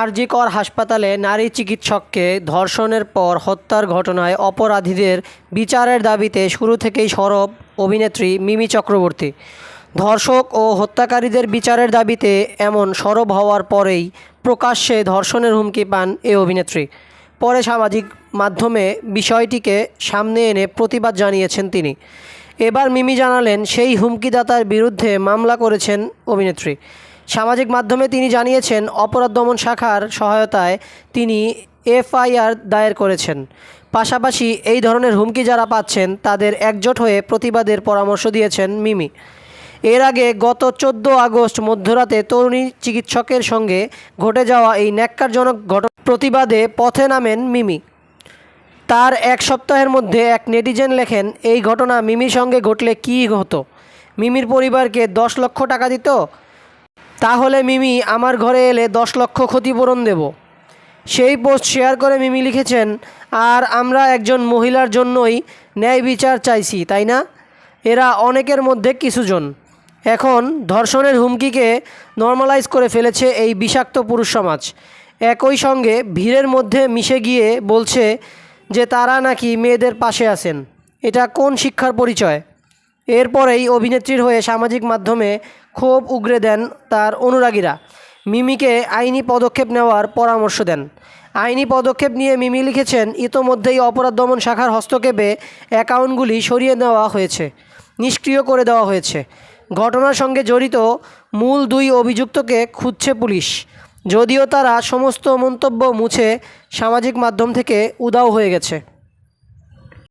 আরজিকর হাসপাতালে নারী চিকিৎসককে ধর্ষণের পর হত্যার ঘটনায় অপরাধীদের বিচারের দাবিতে শুরু থেকেই সরব অভিনেত্রী মিমি চক্রবর্তী। ধর্ষক ও হত্যাকারীদের বিচারের দাবিতে এমন সরব হওয়ার পরেই প্রকাশ্যে ধর্ষণের হুমকি পান এ অভিনেত্রী। পরে সামাজিক মাধ্যমে বিষয়টিকে সামনে এনে প্রতিবাদ জানিয়েছেন তিনি। এবার মিমি জানালেন, সেই হুমকিদাতার বিরুদ্ধে মামলা করেছেন অভিনেত্রী। সামাজিক মাধ্যমে তিনি জানিয়েছেন, অপরাধ দমন শাখার সহায়তায় তিনি এফআইআর দায়ের করেছেন। পাশাপাশি এই ধরনের হুমকি যারা পাচ্ছেন, তাদের একজোট হয়ে প্রতিবাদের পরামর্শ দিয়েছেন মিমি। এর আগে গত চোদ্দ আগস্ট মধ্যরাতে তরুণী চিকিৎসকের সঙ্গে ঘটে যাওয়া এই ন্যাক্কারজনক ঘটনা প্রতিবাদে পথে নামেন মিমি। তার এক সপ্তাহের মধ্যে এক নেটিজেন লেখেন, এই ঘটনা মিমির সঙ্গে ঘটলে কী হতো? মিমির পরিবারকে দশ লক্ষ টাকা দিত? তাহলে মিমি আমার ঘরে এলে দশ লক্ষ ক্ষতিপূরণ দেব। সেই পোস্ট শেয়ার করে মিমি লিখেছেন, আর আমরা একজন মহিলার জন্যই ন্যায় বিচার চাইছি, তাই না? এরা অনেকের মধ্যে কিছুজন। এখন ধর্ষণের হুমকিকে নর্মালাইজ করে ফেলেছে এই বিষাক্ত পুরুষ সমাজ। একই সঙ্গে ভিড়ের মধ্যে মিশে গিয়ে বলছে যে তারা নাকি মেয়েদের পাশে আছেন। এটা কোন শিক্ষার পরিচয়? এরপরেই অভিনেত্রীর হয়ে সামাজিক মাধ্যমে ক্ষোভ উগরে দেন তার অনুরাগীরা। মিমিকে আইনি পদক্ষেপ নেওয়ার পরামর্শ দেন। আইনি পদক্ষেপ নিয়ে মিমি লিখেছেন, ইতোমধ্যেই অপরাধ দমন শাখার হস্তক্ষেপে অ্যাকাউন্টগুলি সরিয়ে নেওয়া হয়েছে, নিষ্ক্রিয় করে দেওয়া হয়েছে। ঘটনার সঙ্গে জড়িত মূল দুই অভিযুক্তকে খুঁজছে পুলিশ। যদিও তারা সমস্ত মন্তব্য মুছে সামাজিক মাধ্যম থেকে উদাও হয়ে গেছে।